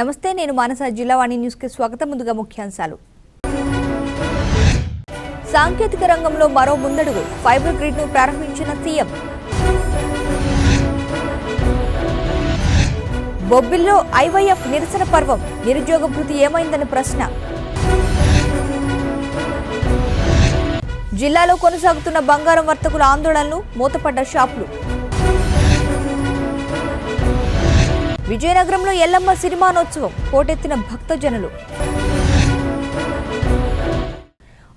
నమస్తే నేను మానస జిల్లావాణి న్యూస్కి స్వాగతం. ముందుగా ముఖ్యాంశాలు. సాంకేతిక రంగంలో మరో ముందడుగు ఫైబర్ గ్రిడ్ను ప్రారంభించిన సీఎం. బొబ్బిల్లో ఐవైఎఫ్ నిరసన పర్వం నిరుద్యోగ భృతి ఏమైందని ప్రశ్న. జిల్లాలో కొనసాగుతున్న బంగారం వర్తకుల ఆందోళనలు మూతపడ్డ షాపులు. విజయనగరంలో ఎల్లమ్మ సినిమానోత్సవం పోటెత్తిన భక్తజనులు.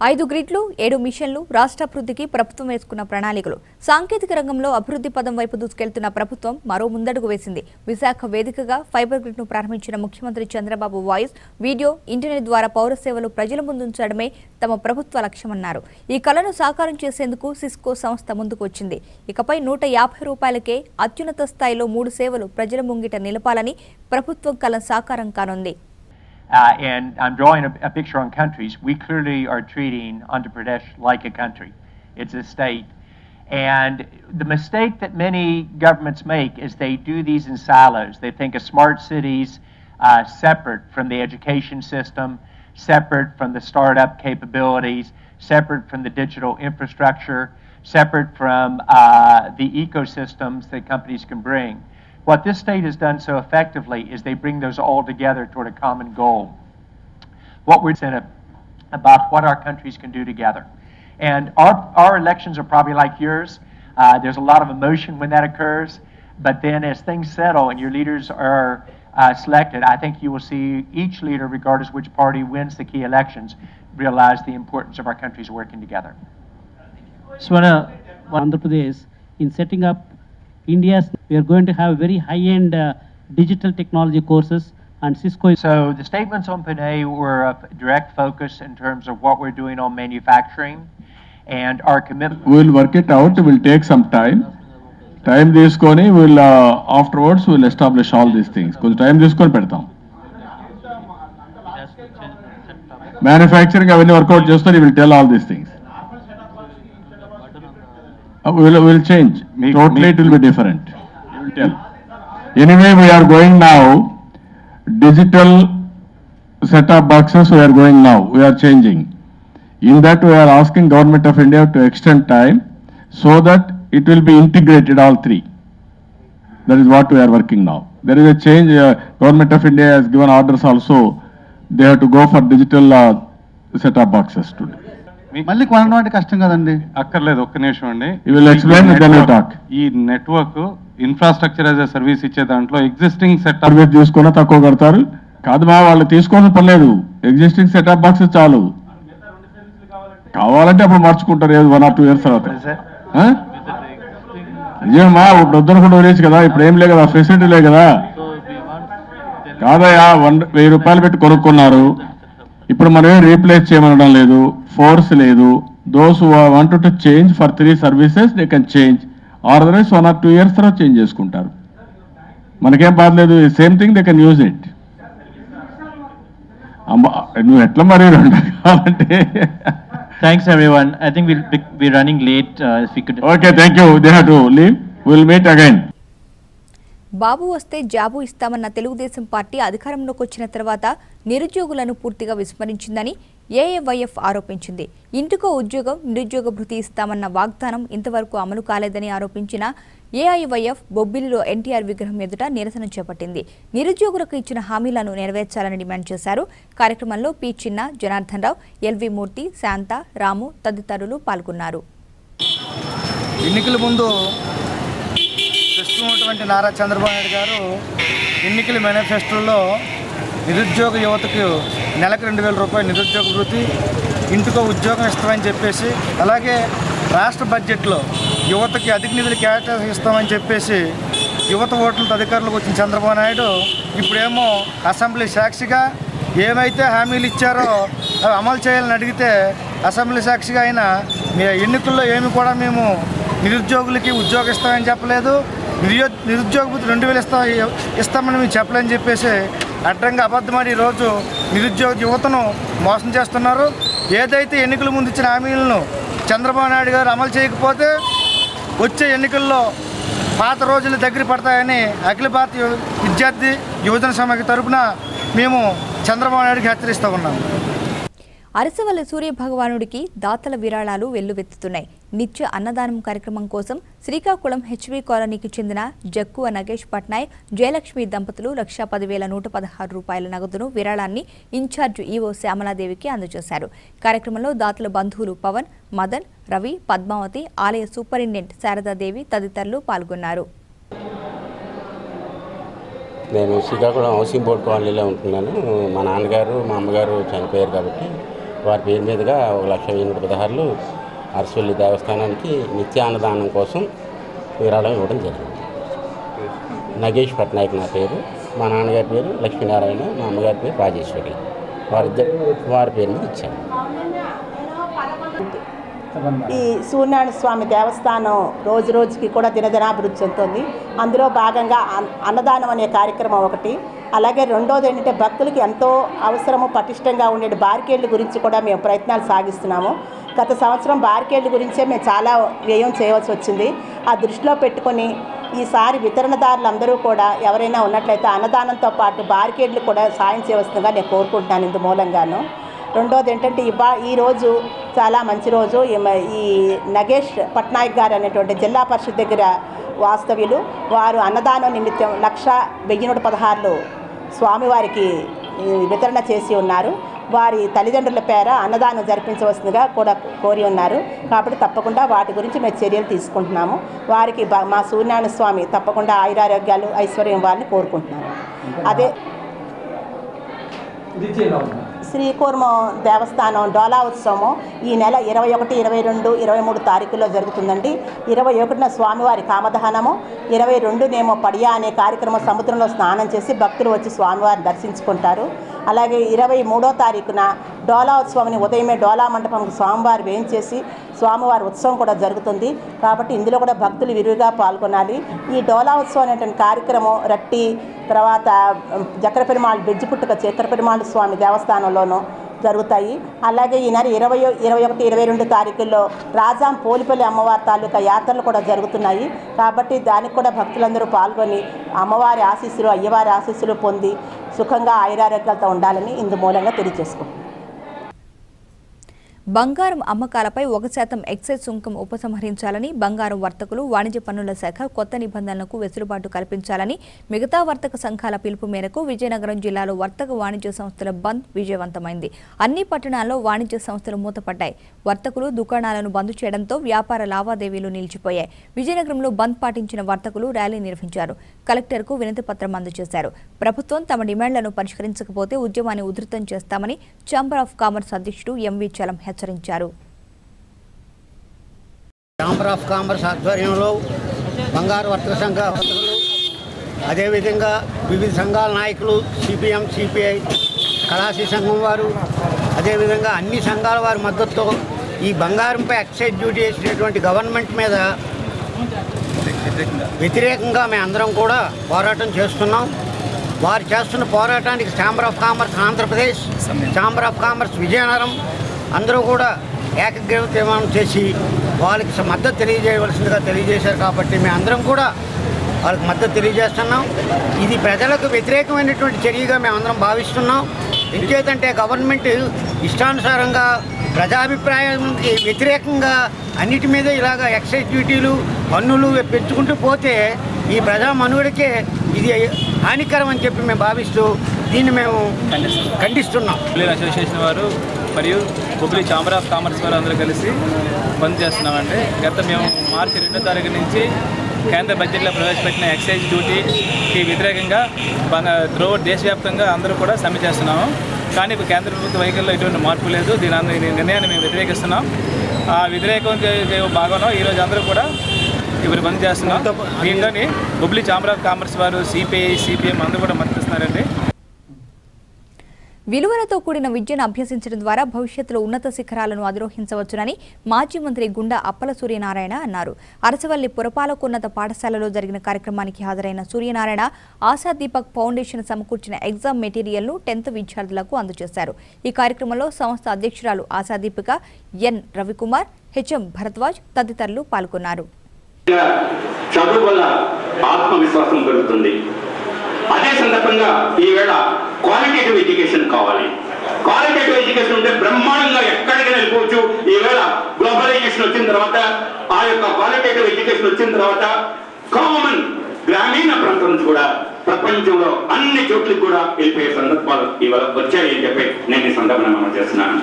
ఐదు గ్రిడ్లు ఏడు మిషన్లు రాష్ట్ర అభివృద్ధికి ప్రభుత్వం వేసుకున్న ప్రణాళికలు. సాంకేతిక రంగంలో అభివృద్ధి పదం వైపు దూసుకెళ్తున్న ప్రభుత్వం మరో ముందడుగు వేసింది. విశాఖ వేదికగా ఫైబర్ గ్రిడ్ను ప్రారంభించిన ముఖ్యమంత్రి చంద్రబాబు వాయిస్ వీడియో ఇంటర్నెట్ ద్వారా పౌర సేవలు ప్రజల ముందుంచడమే తమ ప్రభుత్వ లక్ష్యమన్నారు. ఈ కళను సాకారం చేసేందుకు సిస్కో సంస్థ ముందుకు వచ్చింది ఇకపై నూట యాభై రూపాయలకే అత్యున్నత స్థాయిలో మూడు సేవలు ప్రజల ముంగిట నిలపాలని ప్రభుత్వం కళ సాకారం కానుంది. Uh, and I'm drawing a, a picture on countries. We clearly are treating Andhra Pradesh like a country. It's a state. And the mistake that many governments make is they do these in silos. They think of smart cities uh, separate from the education system, separate from the startup capabilities, separate from the digital infrastructure, separate from uh, the ecosystems that companies can bring. What this state has done so effectively is they bring those all together toward a common goal. What we're saying about what our countries can do together. And our, our elections are probably like yours. Uh, there's a lot of emotion when that occurs. But then as things settle and your leaders are uh, selected, I think you will see each leader, regardless which party wins the key elections, realize the importance of our countries working together. Swara, Andhra Pradesh, in setting up India's, we are going to have very high-end uh, digital technology courses and Cisco is So the statements on Panay were a direct focus in terms of what we're doing on manufacturing and our commitment. we'll work it out, will take some time. Time తీసుకొని will afterwards will establish all these things కొంచెం time తీసుకొని పెడతాం manufacturing అవన్నీ work out చేస్తే will tell all these things Uh, we'll, we'll change. Make, totally make, it will be different. We'll tell. Anyway, we are going now. Digital set-top boxes we are going now. We are changing. In that we are asking Government of India to extend time so that it will be integrated all three. That is what we are working now. There is a change. Uh, Government of India has given orders also. They have to go for digital uh, set-top boxes today. మళ్ళీ కొనడం అంటే కష్టం కదండి. అక్కర్లేదు ఒక్క నిమిషం అండి. ఈ నెట్వర్క్ ఇన్ఫ్రాస్ట్రక్చర్ యాజ్ సర్వీస్ ఇచ్చే దాంట్లో ఎగ్జిస్టింగ్ సెటప్ తీసుకున్నా తక్కువ కడతారు. కాదు మా వాళ్ళు తీసుకోవాల్సిన పర్లేదు. ఎగ్జిస్టింగ్ సెటప్ బాక్సెస్ చాలు. కావాలంటే అప్పుడు మార్చుకుంటారు. ఏదో వన్ ఆర్ టూ ఇయర్స్ తర్వాత? నిజమా ఇప్పుడు వద్దనుకుంటూ వదిలేసి కదా ఇప్పుడు ఏం లేదు కదా ఫెసిలిటీ లేదు కదా. కాదయ్యా వన్ వెయ్యి రూపాయలు పెట్టి కొనుక్కున్నారు. ఇప్పుడు మనం ఏం రీప్లేస్ చేయమనడం లేదు. ఫోర్స్ లేదు. Those want to change for three services they can change otherwise one or two years తర్వాత చేంజ్ చేసుకుంటారు. మనకేం బాధ లేదు. Same thing they can use it అమ్మ నువ్వు ఎట్లా మరి రెండు కావాలంటే? Thanks, everyone. I think we'll be, be running late. Uh, if we could. Okay thank you they have to leave will meet again Babu వస్తే జాబు ఇస్తామన్న తెలుగుదేశం పార్టీ అధికారంలోకి వచ్చిన తర్వాత నిరుద్యోగులను పూర్తిగా విస్మరించిందని ఏఏవైఎఫ్ ఆరోపించింది. ఇంటికో ఉద్యోగం నిరుద్యోగ భృతి ఇస్తామన్న వాగ్దానం ఇంతవరకు అమలు కాలేదని ఆరోపించిన ఏఐవైఎఫ్ బొబ్బిలిలో ఎన్టీఆర్ విగ్రహం ఎదుట నిరసన చేపట్టింది. నిరుద్యోగులకు ఇచ్చిన హామీలను నెరవేర్చాలని డిమాండ్ చేశారు. కార్యక్రమంలో పి చిన్న జనార్దన్ రావు ఎల్వి మూర్తి శాంత రాము తదితరులు పాల్గొన్నారు. ఎన్నికల ముందు ప్రస్తుతం నారా చంద్రబాబు నాయుడు గారు ఎన్నికల మేనిఫెస్టోలో నిరుద్యోగ యువతకు నెలకు రెండు వేల రూపాయలు నిరుద్యోగ వృత్తి ఇంటికో ఉద్యోగం ఇస్తామని చెప్పేసి అలాగే రాష్ట్ర బడ్జెట్లో యువతకి అధిక నిధులు కేటాయిస్తామని చెప్పేసి యువత ఓట్లతో అధికారులకు వచ్చిన చంద్రబాబు నాయుడు ఇప్పుడేమో అసెంబ్లీ సాక్షిగా ఏమైతే హామీలు ఇచ్చారో అవి అమలు చేయాలని అడిగితే అసెంబ్లీ సాక్షిగా అయినా మీ ఎన్నికల్లో ఏమి కూడా మేము నిరుద్యోగులకి ఉద్యోగం ఇస్తామని చెప్పలేదు. నిరుయో నిరుద్యోగ భృతి రెండు వేలు ఇస్తా ఇస్తామని మేము చెప్పలేని చెప్పేసి అడ్డంగా అబద్ధమాడి ఈరోజు నిరుద్యోగ యువతను మోసం చేస్తున్నారు. ఏదైతే ఎన్నికల ముందు ఇచ్చిన హామీలను చంద్రబాబు నాయుడు గారు అమలు చేయకపోతే వచ్చే ఎన్నికల్లో పాత రోజులు దగ్గర పడతాయని అఖిల భారతీయ విద్యార్థి యువజన సమాఖ్య తరపున మేము చంద్రబాబు నాయుడుకి హెచ్చరిస్తూ ఉన్నాము అరసవల్ల సూర్య భగవానుడికి దాతల విరాళాలు వెల్లువెత్తుతున్నాయి. నిత్య అన్నదానం కార్యక్రమం కోసం శ్రీకాకుళం హెచ్వి కాలనీకి చెందిన జక్కువ నగేష్ పట్నాయక్ జయలక్ష్మి దంపతులు లక్షా పదివేల నూట పదహారు రూపాయల నగదును విరాళాన్ని ఇన్ఛార్జ్ ఈవో శ్యామలాదేవికి అందజేశారు. కార్యక్రమంలో దాతల బంధువులు పవన్ మదన్ రవి పద్మావతి ఆలయ సూపరింటెండెంట్ శారదాదేవి తదితరులు పాల్గొన్నారు. నేను శ్రీకాకుళం హౌసింగ్ బోర్డ్ కాలనీలో ఉంటున్నాను. మా నాన్నగారు మా అమ్మగారు చనిపోయారు కాబట్టి వారి పేరు మీదుగా ఒక లక్ష వెయ్యి నూట పదహారులు అరసవల్లి దేవస్థానానికి నిత్యాన్నదానం కోసం విరాళం ఇవ్వడం జరిగింది. నగేష్ పట్నాయక్ నా పేరు మా నాన్నగారి పేరు లక్ష్మీనారాయణ మా అమ్మగారి పేరు రాజేశ్వరి. వారిద్దరు వారి పేరు మీద ఇచ్చాను ఈ సూర్యనారాయణ స్వామి దేవస్థానం రోజు రోజుకి కూడా దినదినాభివృద్ధి చెందుతుంది. అందులో భాగంగా అన్నదానం అనే కార్యక్రమం ఒకటి అలాగే రెండోది ఏంటంటే భక్తులకి ఎంతో అవసరము పటిష్టంగా ఉండే బారికేడ్ల గురించి కూడా మేము ప్రయత్నాలు సాగిస్తున్నాము. గత సంవత్సరం బారికేడ్ల గురించే మేము చాలా వ్యయం చేయవలసి వచ్చింది. ఆ దృష్టిలో పెట్టుకొని ఈసారి వితరణదారులు అందరూ కూడా ఎవరైనా ఉన్నట్లయితే అన్నదానంతో పాటు బార్కేడ్లు కూడా సాయం చేయవలసిందిగా నేను కోరుకుంటున్నాను ఇందు మూలంగాను. రెండోది ఏంటంటే ఈ బా ఈరోజు చాలా మంచి రోజు. ఈ ఈ నగేష్ పట్నాయక్ గారు అనేటువంటి జిల్లా పరిషత్ దగ్గర వాస్తవ్యులు. వారు అన్నదానం నిమిత్తం లక్ష వెయ్యి నూట పదహారులు స్వామివారికి వితరణ చేసి ఉన్నారు. వారి తల్లిదండ్రుల పేర అన్నదానం జరిపించవలసిందిగా కూడా కోరి ఉన్నారు. కాబట్టి తప్పకుండా వాటి గురించి మేము చర్యలు తీసుకుంటున్నాము. వారికి మా సూర్యనారాయణ స్వామి తప్పకుండా ఆయురారోగ్యాలు ఐశ్వర్యం వారిని కోరుకుంటున్నాను అదే శ్రీకూర్మం దేవస్థానం డోలా ఉత్సవం ఈ నెల ఇరవై ఒకటి ఇరవై రెండు ఇరవై మూడు తారీఖుల్లో జరుగుతుందండి. ఇరవై ఒకటిన స్వామివారి కామదహనము ఇరవై రెండునేమో పడియా అనే కార్యక్రమం సముద్రంలో స్నానం చేసి భక్తులు వచ్చి స్వామివారిని దర్శించుకుంటారు. అలాగే ఇరవై మూడో తారీఖున డోలా ఉత్సవంని ఉదయమే డోలా మండపం స్వామివారి వేయించేసి స్వామివారి ఉత్సవం కూడా జరుగుతుంది. కాబట్టి ఇందులో కూడా భక్తులు విరివిగా పాల్గొనాలి. ఈ డోలా ఉత్సవం అనేటువంటి కార్యక్రమం రట్టి తర్వాత జకర పెరుమాళ్ బెజ్జి పుట్టుక చక్ర పెరుమాళ్ స్వామి దేవస్థానంలోనూ జరుగుతాయి. అలాగే ఈ నెల ఇరవై ఇరవై ఒకటి ఇరవై రెండు తారీఖుల్లో రాజాం పోలిపల్లి అమ్మవారి తాలూకా యాత్రలు కూడా జరుగుతున్నాయి. కాబట్టి దానికి కూడా భక్తులందరూ పాల్గొని అమ్మవారి ఆశీస్సులు అయ్యవారి ఆశీస్సులు పొంది సుఖంగా ఆయురారోగ్యాలతో ఉండాలని ఇందు మూలంగా తెలియజేసుకుంటున్నాను బంగారం అమ్మకాలపై ఒక శాతం ఎక్సైజ్ సుంకం ఉపసంహరించాలని బంగారం వర్తకులు వాణిజ్య పన్నుల శాఖ కొత్త నిబంధనలకు వెసులుబాటు కల్పించాలని మిగతా వర్తక సంఘాల పిలుపు మేరకు విజయనగరం జిల్లాలో వర్తక వాణిజ్య సంస్థల బంద్ విజయవంతమైంది. అన్ని పట్టణాల్లో వాణిజ్య సంస్థలు మూతపడ్డాయి. వర్తకులు దుకాణాలను బంద్ చేయడంతో వ్యాపార లావాదేవీలు నిలిచిపోయాయి. విజయనగరంలో బంద్ పాటించిన వర్తకులు ర్యాలీ నిర్వహించారు. కలెక్టర్కు వినతి పత్రం అందజేశారు. ప్రభుత్వం తమ డిమాండ్లను పరిష్కరించకపోతే ఉద్యమాన్ని ఉధృతం చేస్తామని ఛాంబర్ ఆఫ్ కామర్స్ అధ్యక్షుడు ఎంవి చలం హెచ్చరించారు. ఛాంబర్ ఆఫ్ కామర్స్ ఆధ్వర్యంలో బంగారు వర్తక సంఘ అదేవిధంగా వివిధ సంఘాల నాయకులు సిపిఎం సిపిఐ కళాశీ సంఘం వారు అదేవిధంగా అన్ని సంఘాల వారి మద్దతుతో ఈ బంగారంపై ఎక్సైజ్ డ్యూటీ వేసినటువంటి గవర్నమెంట్ మీద వ్యతిరేకంగా మేము అందరం కూడా పోరాటం చేస్తున్నాం. వారు చేస్తున్న పోరాటానికి chamber of commerce Andhra Pradesh chamber of commerce Vizianagaram అందరూ కూడా ఏకగ్రీవ తీర్మానం చేసి వాళ్ళకి మద్దతు తెలియజేయవలసిందిగా తెలియజేశారు కాబట్టి మేము అందరం కూడా వాళ్ళకి మద్దతు తెలియజేస్తున్నాం. ఇది ప్రజలకు వ్యతిరేకమైనటువంటి చర్యగా మేము అందరం భావిస్తున్నాం. ఎందుచేతంటే గవర్నమెంట్ ఇష్టానుసారంగా ప్రజాభిప్రాయానికి వ్యతిరేకంగా అన్నిటి మీద ఇలాగ ఎక్సైజ్ డ్యూటీలు పన్నులు పెంచుకుంటూ పోతే ఈ ప్రజా మనుగడకే ఇది హానికరం అని చెప్పి మేము భావిస్తూ దీన్ని మేము ఖండిస్తున్నాం. అసోసియేషన్ వారు మరియు హుబ్లీ ఛాంబర్ ఆఫ్ కామర్స్ వారు అందరూ కలిసి బంద్ చేస్తున్నామండి. గత మేము మార్చి రెండో తారీఖు నుంచి కేంద్ర బడ్జెట్లో ప్రవేశపెట్టిన ఎక్సైజ్ డ్యూటీకి వ్యతిరేకంగా త్రో దేశవ్యాప్తంగా అందరూ కూడా సమ్మె చేస్తున్నాము. కానీ ఇప్పుడు కేంద్ర ప్రభుత్వ వైఖరిలో ఎటువంటి మార్పు లేదు. దీని అంద- నిర్ణయాన్ని మేము వ్యతిరేకిస్తున్నాం. ఆ వ్యతిరేకం భాగంలో ఈరోజు అందరూ కూడా ఇప్పుడు బంద్ చేస్తున్నాం. దీంట్లోని హుబ్లీ ఛాంబర్ ఆఫ్ కామర్స్ వారు సిపిఐ సిపిఎం అందరూ కూడా మద్దతిస్తున్నారండి విలువలతో కూడిన విద్యను అభ్యసించడం ద్వారా భవిష్యత్తులో ఉన్నత శిఖరాలను అధిరోహించవచ్చునని మాజీ మంత్రి గుండా అప్పల సూర్యనారాయణ అన్నారు. అరసవల్లి పురపాలకోన్నత పాఠశాలలో జరిగిన కార్యక్రమానికి హాజరైన సూర్యనారాయణ ఆశా దీపక్ ఫౌండేషన్ సమకూర్చిన ఎగ్జామ్ మెటీరియల్ను టెన్త్ విద్యార్థులకు అందజేశారు. ఈ కార్యక్రమంలో సంస్థ అధ్యక్షురాలు ఆశాదీపిక ఎన్ రవికుమార్ హెచ్ఎం భరద్వాజ్ తదితరులు పాల్గొన్నారు. చదువు వల్ల ఆత్మవిశ్వాసం పెరుగుతుంది. అదే సందర్భంగా ఈవేళ క్వాలిటేటివ్ ఎడ్యుకేషన్ కావాలి. క్వాలిటేటివ్ ఎడ్యుకేషన్ ఉంటే బ్రహ్మాండంగా ఎక్కడికి వెళ్ళిపోవచ్చు. ఈవేళ గ్లోబలైజేషన్ వచ్చిన తర్వాత ఆ యొక్క క్వాలిటేటివ్ ఎడ్యుకేషన్ వచ్చిన తర్వాత కామన్ గ్రామీణ ప్రాంతం నుంచి కూడా ప్రపంచంలో అన్ని చోట్లకి కూడా వెళ్ళిపోయే సందర్భాలు ఇవాళ వచ్చాయని చెప్పి నేను ఈ సందర్భంగా మనం చేస్తున్నాను.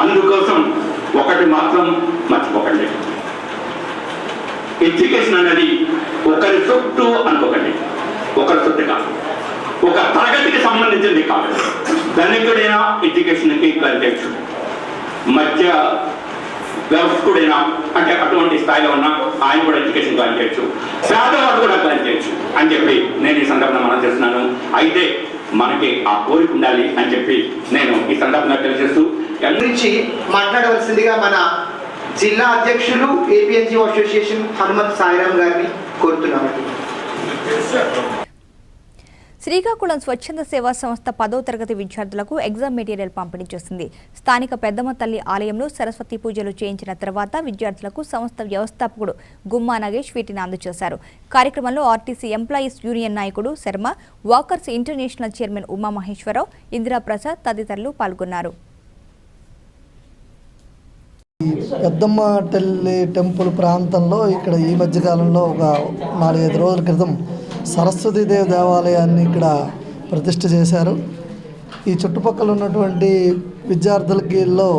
అందుకోసం ఒకటి మాత్రం మర్చిపోకండి. ఎడ్యుకేషన్ అనేది ఒకరి చుట్టూ అనుకోకండి. ఒకరి చుట్టూ కాదు. ఒక తరగతికి సంబంధించింది కాదు. ధనికుడైనా ఎడ్యుకేషన్కి కలిగచ్చు మధ్య వ్యవస్థకుడైనా అంటే అటువంటి స్థాయిలో ఉన్న ఆయన కూడా ఎడ్యుకేషన్ ప్లాన్ చేయొచ్చు పేదవాడు కూడా ప్లాన్ చేయొచ్చు అని చెప్పి నేను ఈ సందర్భంగా మనం చేస్తున్నాను. అయితే మనకి ఆ కోరిక ఉండాలి అని చెప్పి నేను ఈ సందర్భంగా తెలియజేస్తూ గురించి మాట్లాడవలసిందిగా మన జిల్లా అధ్యక్షులు ఏపీఎన్జీ అసోసియేషన్ హనుమంత్ సాయిరామ్ గారిని కోరుతున్నాము శ్రీకాకుళం స్వచ్ఛంద సేవా సంస్థ పదో తరగతి విద్యార్థులకు ఎగ్జామ్ మెటీరియల్ పంపిణీ చేసింది స్థానిక పెద్దమ్మ తల్లి ఆలయంలో సరస్వతి పూజలు చేయించిన తర్వాత విద్యార్థులకు సంస్థ వ్యవస్థాపకుడు గుమ్మా నగేష్ వీటిని అందజేశారు. కార్యక్రమంలో ఆర్టీసీ ఎంప్లాయీస్ యూనియన్ నాయకుడు Sharma walkers international chairman Umamaheswara Rao Indira Prasad తదితరులు పాల్గొన్నారు. పెద్దమ్మ టెల్లి టెంపుల్ ప్రాంతంలో ఇక్కడ ఈ మధ్యకాలంలో ఒక నాలుగైదు రోజుల క్రితం సరస్వతీదేవి దేవాలయాన్ని ఇక్కడ ప్రతిష్ఠ చేశారు. ఈ చుట్టుపక్కల ఉన్నటువంటి విద్యార్థులకిలో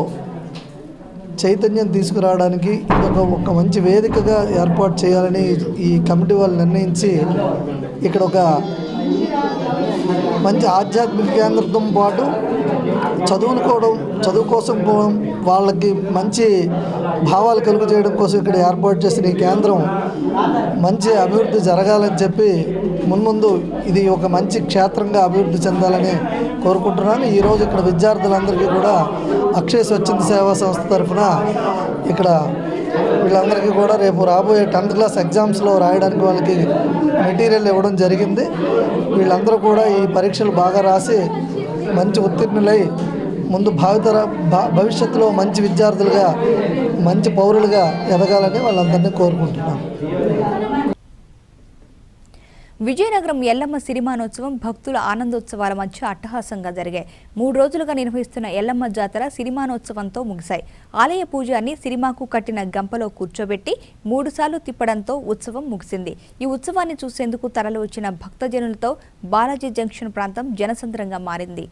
చైతన్యం తీసుకురావడానికి ఇదొక ఒక మంచి వేదికగా ఏర్పాటు చేయాలని ఈ కమిటీ వాళ్ళు నిర్ణయించి ఇక్కడ ఒక మంచి ఆధ్యాత్మిక కేంద్రంతో పాటు చదువుకోవడం చదువు కోసం వాళ్ళకి మంచి భావాలు కలుగు చేయడం కోసం ఇక్కడ ఏర్పాటు చేసిన ఈ కేంద్రం మంచి అభివృద్ధి జరగాలని చెప్పి మున్ముందు ఇది ఒక మంచి క్షేత్రంగా అభివృద్ధి చెందాలని కోరుకుంటున్నాను. ఈరోజు ఇక్కడ విద్యార్థులందరికీ కూడా అక్షయ స్వచ్ఛంద సేవా సంస్థ తరఫున ఇక్కడ వీళ్ళందరికీ కూడా రేపు రాబోయే టెన్త్ క్లాస్ ఎగ్జామ్స్లో రాయడానికి వాళ్ళకి మెటీరియల్ ఇవ్వడం జరిగింది. వీళ్ళందరూ కూడా ఈ పరీక్షలు బాగా రాసి మంచి ఉత్తీర్ణులై ముందు భావితర భవిష్యత్తులో మంచి విద్యార్థులుగా మంచి పౌరులుగా ఎదగాలని వాళ్ళందరినీ కోరుకుంటున్నాను విజయనగరం ఎల్లమ్మ సిరిమానోత్సవం భక్తుల ఆనందోత్సవాల మధ్య అట్టహాసంగా జరిగాయి. మూడు రోజులుగా నిర్వహిస్తున్న ఎల్లమ్మ జాతర సిరిమానోత్సవంతో ముగిశాయి. ఆలయ పూజాన్ని సిరిమాకు కట్టిన గంపలో కూర్చోబెట్టి మూడుసార్లు తిప్పడంతో ఉత్సవం ముగిసింది. ఈ ఉత్సవాన్ని చూసేందుకు తరలి వచ్చిన భక్తజనులతో బాలాజీ జంక్షన్ ప్రాంతం జనసంద్రంగా మారింది.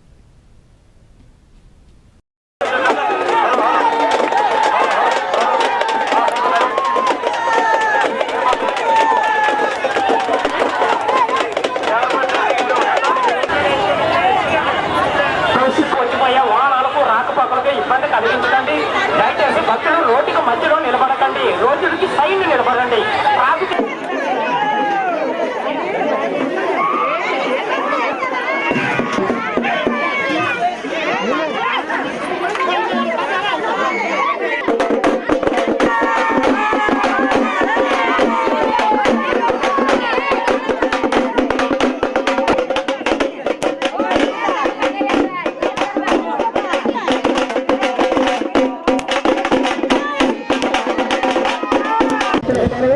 మధ్యలో నిలబడకండి. రోజులకి సైడ్ నిలబడండి.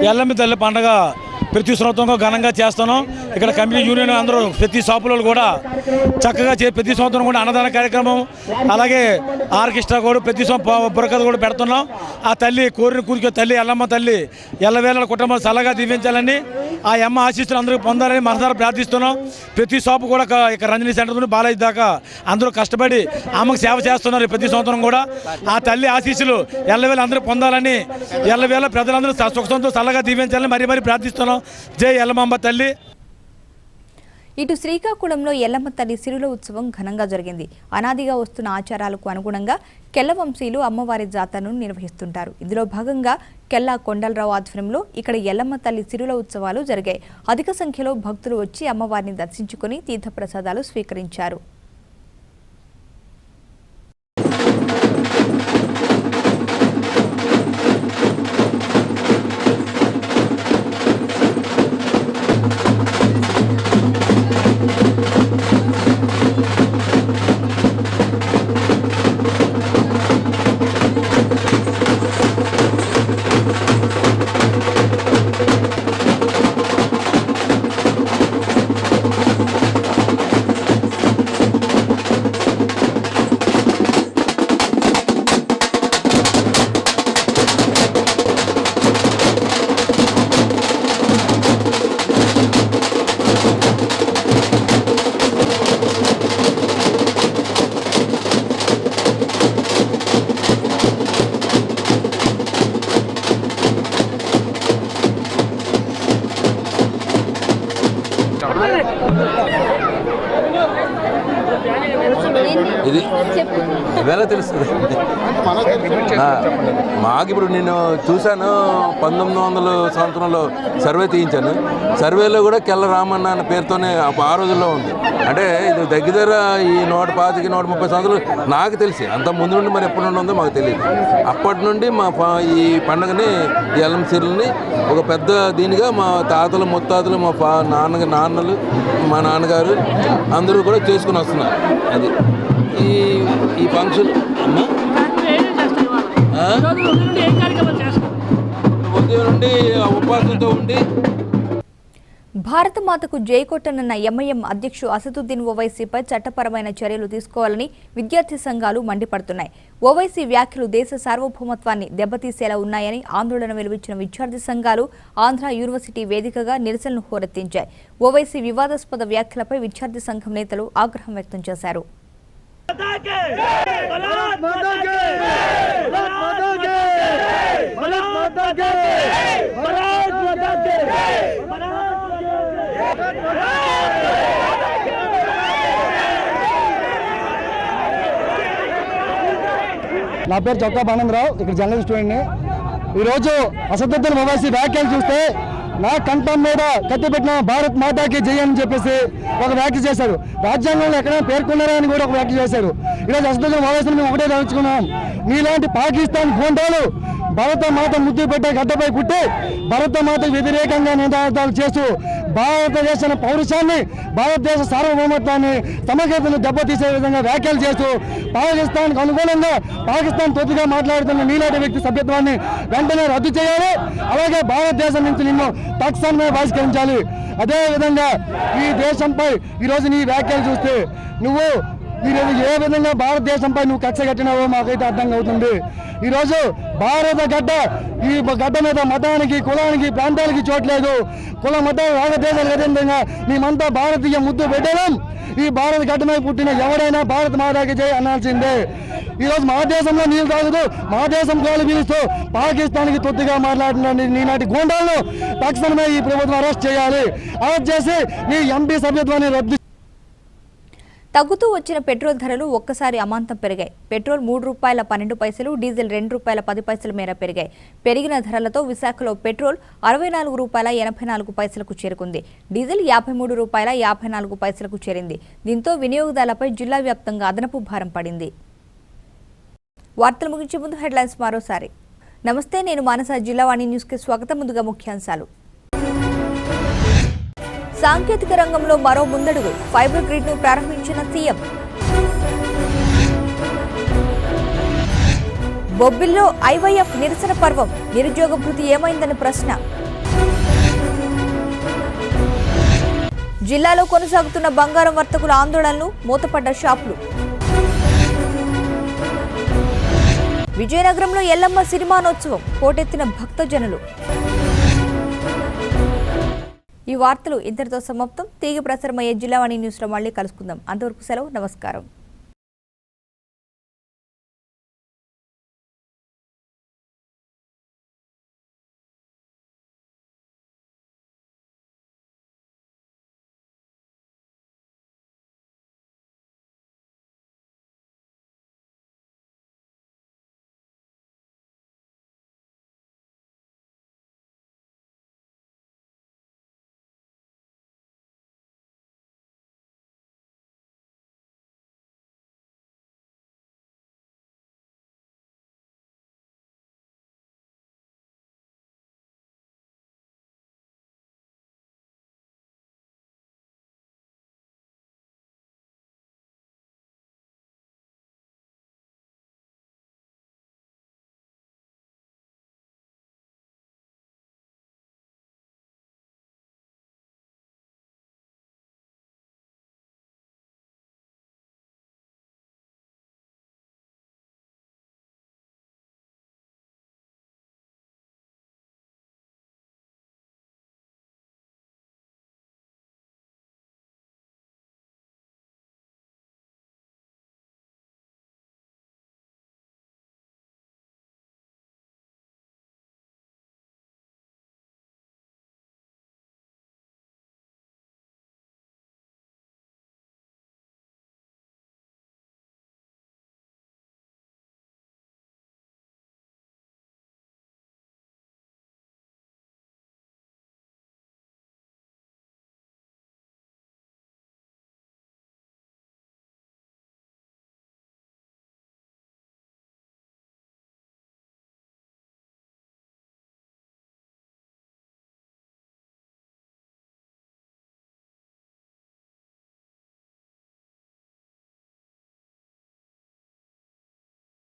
ఎల్లమ్మ తల్లి పండగ ప్రతి సంవత్సరం ఘనంగా చేస్తున్నాం. ఇక్కడ కమిటీ యూనియన్ అందరూ ప్రతి షాపులో కూడా చక్కగా చే ప్రతి సంవత్సరం కూడా అన్నదాన కార్యక్రమం అలాగే ఆర్కెస్ట్రా కూడా ప్రతి సంవత్సరం బురకథ కూడా పెడుతున్నాం. ఆ తల్లి కోరిన కూరికే తల్లి ఎల్లమ్మ తల్లి ఎల్లవేళ కుటుంబాలు చల్లగా దీవించాలని ఆ అమ్మ ఆశీస్సులు అందరూ పొందాలని మనసారా ప్రార్థిస్తున్నాం. ప్రతి షాపు కూడా ఇక్కడ రంజనీ సెంటర్ నుండి బాలాజీ దాకా అందరూ కష్టపడి ఆమెకు సేవ చేస్తున్నారు ప్రతి సంవత్సరం కూడా. ఆ తల్లి ఆశీస్సులు ఎల్లవేళ అందరూ పొందాలని ఎల్లవేళ ప్రజలందరూ స- సుఖ సంతో చల్లగా దీవించాలని మరీ మరీ ప్రార్థిస్తున్నాం. జై ఎల్లమాంబ తల్లి. ఇటు శ్రీకాకుళంలో ఎల్లమ్మ తల్లి సిరుల ఉత్సవం ఘనంగా జరిగింది. అనాదిగా వస్తున్న ఆచారాలకు అనుగుణంగా కెల్లవంశీలు అమ్మవారి జాతరను నిర్వహిస్తుంటారు. ఇందులో భాగంగా కెల్లా కొండలరావు ఆధ్వర్యంలో ఇక్కడ ఎల్లమ్మ తల్లి సిరుల ఉత్సవాలు జరిగాయి. అధిక సంఖ్యలో భక్తులు వచ్చి అమ్మవారిని దర్శించుకుని తీర్థప్రసాదాలు స్వీకరించారు. చూశాను. పంతొమ్మిది వందల సంవత్సరంలో సర్వే తీయించాను. సర్వేలో కూడా కెల్ల రామన్న అన్న పేరుతోనే ఆ ఆ రోజుల్లో ఉంది. అంటే ఇది దగ్గర ఈ నూట పాతికి నూట ముప్పై సంవత్సరాలు నాకు తెలిసి అంత ముందు నుండి మరి ఎప్పటి నుండి ఉందో మాకు తెలియదు. అప్పటి నుండి మా ప- ఈ పండుగని ఈ ఎల్లం సిరుల్ని ఒక పెద్ద దీనిగా మా తాతలు ముత్తాతలు మా పా నాన్న నాన్నలు మా నాన్నగారు అందరూ కూడా చేసుకుని వస్తున్నారు. అది. ఈ ఈ ఫంక్షన్ అమ్మా. నుండి ఉపవాసంతో ఉండి. భారత మాతకు జై కొట్టనున్న ఎంఐఎం అధ్యక్షుడు అసదుద్దీన్ ఓవైసీపై చట్టపరమైన చర్యలు తీసుకోవాలని విద్యార్థి సంఘాలు మండిపడుతున్నాయి. ఓవైసీ వ్యాఖ్యలు దేశ సార్వభౌమత్వాన్ని దెబ్బతీసేలా ఉన్నాయని ఆందోళన వెలువచ్చిన విద్యార్థి సంఘాలు ఆంధ్ర యూనివర్సిటీ వేదికగా నిరసనలు హోరెత్తించాయి. ఓవైసీ వివాదాస్పద వ్యాఖ్యలపై విద్యార్థి సంఘం నేతలు ఆగ్రహం వ్యక్తం చేశారు. నా పేరు చొక్కా బానందరావు ఇక్కడ జర్నలిస్ట్ స్టూడెంట్ని ఈరోజు అసదుద్దీన్ ఓవైసీ వ్యాఖ్యలు చూస్తే నా కంఠం మీద కత్తి పెట్టిన భారత్ మాతాకి జై అని చెప్పేసి ఒక వ్యాఖ్య చేశారు. రాజ్యాంగంలో ఎక్కడైనా పేర్కొన్నారా అని కూడా ఒక వ్యాఖ్య చేశారు. ఈరోజు అసదుద్దీన్ ఓవైసీని మేము ఒకటే తలుచుకున్నాం మీలాంటి పాకిస్తాన్ గోండాలు భారత మాత ముద్దు పెట్టే గడ్డపై కుట్టి భారత మాతకు వ్యతిరేకంగా నినాదాలు చేస్తూ భారతదేశ పౌరుషాన్ని భారతదేశ సార్వభౌమత్వాన్ని సమగ్రతను దెబ్బతీసే విధంగా వ్యాఖ్యలు చేస్తూ పాకిస్తాన్కు అనుకూలంగా పాకిస్తాన్ తొత్తుగా మాట్లాడుతున్న నీలాంటి వ్యక్తి సభ్యత్వాన్ని వెంటనే రద్దు చేయాలి. అలాగే భారతదేశం నుంచి నిన్ను తక్షణమే బహిష్కరించాలి. అదేవిధంగా ఈ దేశంపై ఈరోజు నీ వ్యాఖ్యలు చూస్తే నువ్వు ఈరోజు ఏ విధంగా భారతదేశంపై నువ్వు కక్ష కట్టినావో మాకైతే అర్థం అవుతుంది ఈరోజు భారత గడ్డ ఈ గడ్డ మీద మతానికి కులానికి ప్రాంతాలకి చోట్లేదు కుల మత భారతదేశాలకు అదేవిధంగా మేమంతా భారతీయ ముద్దు పెట్టడం ఈ భారత గడ్డ మీద పుట్టిన ఎవరైనా భారత మాతాకి చేయి అనాల్సిందే. ఈరోజు మా దేశంలో నీళ్ళు తాగుతూ మా దేశం కోలు పీలుస్తూ పాకిస్తాన్కి తొత్తుగా మాట్లాడిన నీ- నీనాటి గూండాలను తక్షణమే ఈ ప్రభుత్వం అరెస్ట్ చేయాలి. అరెస్ట్ చేసి నీ ఎంపీ సభ్యత్వాన్ని రద్దు తగ్గుతూ వచ్చిన పెట్రోల్ ధరలు ఒక్కసారి అమాంతం పెరిగాయి. పెట్రోల్ మూడు రూపాయల పన్నెండు పైసలు డీజిల్ రెండు రూపాయల పది పైసల మేర పెరిగాయి. పెరిగిన ధరలతో విశాఖలో పెట్రోల్ అరవై నాలుగు రూపాయల ఎనభై నాలుగు పైసలకు చేరుకుంది. డీజిల్ యాభై మూడు రూపాయల యాభై నాలుగు పైసలకు చేరింది. దీంతో వినియోగదారులపై జిల్లా వ్యాప్తంగా అదనపు భారం పడింది. వార్తలు ముగించే ముందు హెడ్లైన్స్ మరోసారి. నమస్తే నేను మానస జిల్లావాణి న్యూస్కి స్వాగతం. ముందుగా ముఖ్యాంశాలు. సాంకేతిక రంగంలో మరో ముందడుగు ఫైబర్ గ్రిడ్ను ప్రారంభించిన సీఎం. బొబ్బిల్లో ఐవైఎఫ్ నిరసన పర్వం నిరుద్యోగ భృతి ఏమైందని ప్రశ్న. జిల్లాలో కొనసాగుతున్న బంగారం వర్తకుల ఆందోళనలు మూతపడ్డ షాపులు. విజయనగరంలో ఎల్లమ్మ సినిమానోత్సవం పోటెత్తిన భక్తజనులు. ఈ వార్తలు ఇంతటితో సమాప్తం. తిరిగి ప్రసారమయ్యే జిల్లావాణి న్యూస్లో మళ్ళీ కలుసుకుందాం. అంతవరకు సెలవు. నమస్కారం.